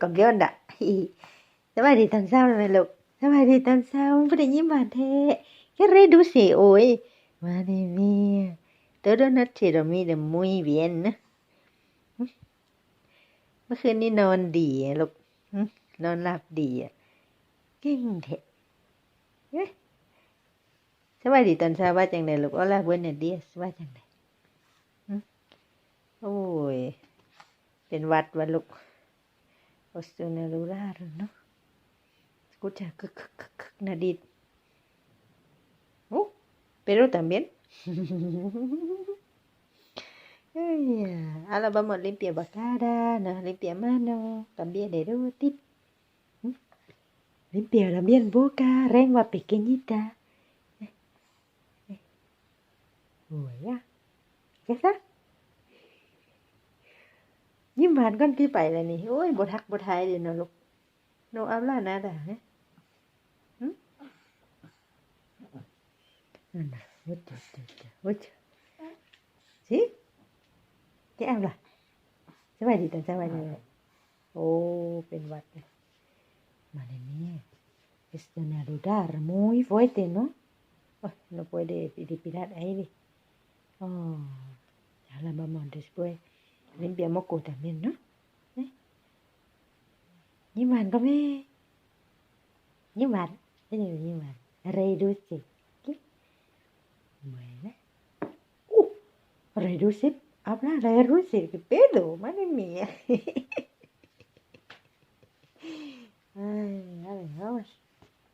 campeona สบายดีตอนเช้าเลยไหมลูกสบายดีตอนเช้าไม่ได้ยิ้มหวานแท้แค่เรดูสิโอ้ยมาเดมีตัวโดนัทที่เรามีเดมุยเวียนนะเมื่อคืนนี้นอนดีลูกนอนหลับดีอะเก่งแท้เอ๊ะสบายดีตอนเช้าว่าจังไดลูกเอาล่ะเว้นน่ะเดียสว่าจังไดหึโอ้ยเป็นวัดวะลูก osteonedular, ¿no? Escucha, nariz. Uh, pero también. Ahora vamos limpia la cara, nos limpia mano, también el tip. ¿Mm? Limpia también boca, lengua pequeñita. ¿Eh? ¿Eh? ¿Ya está? ยิ้มหวานก้อนพี่ไปเลยนี่โอ้ยบทักบทายเลยเนาะลูกโนอับล่านาด่าเนี่ยนั่นนะวุ้ยวุ้ยวุ้ยสิแกอับล่ะสบายดีแต่สบายดีเลยโอ้เป็นวัดเลยมาในนี้ es de nadar muy fuerte no oh, no puede respirar aire oh ya la vamos después rimpiamo cota meno như màn có mê như màn. Thế nhiều như màn. Reduce bueno uh, reduce cái reduce qué mà nó mía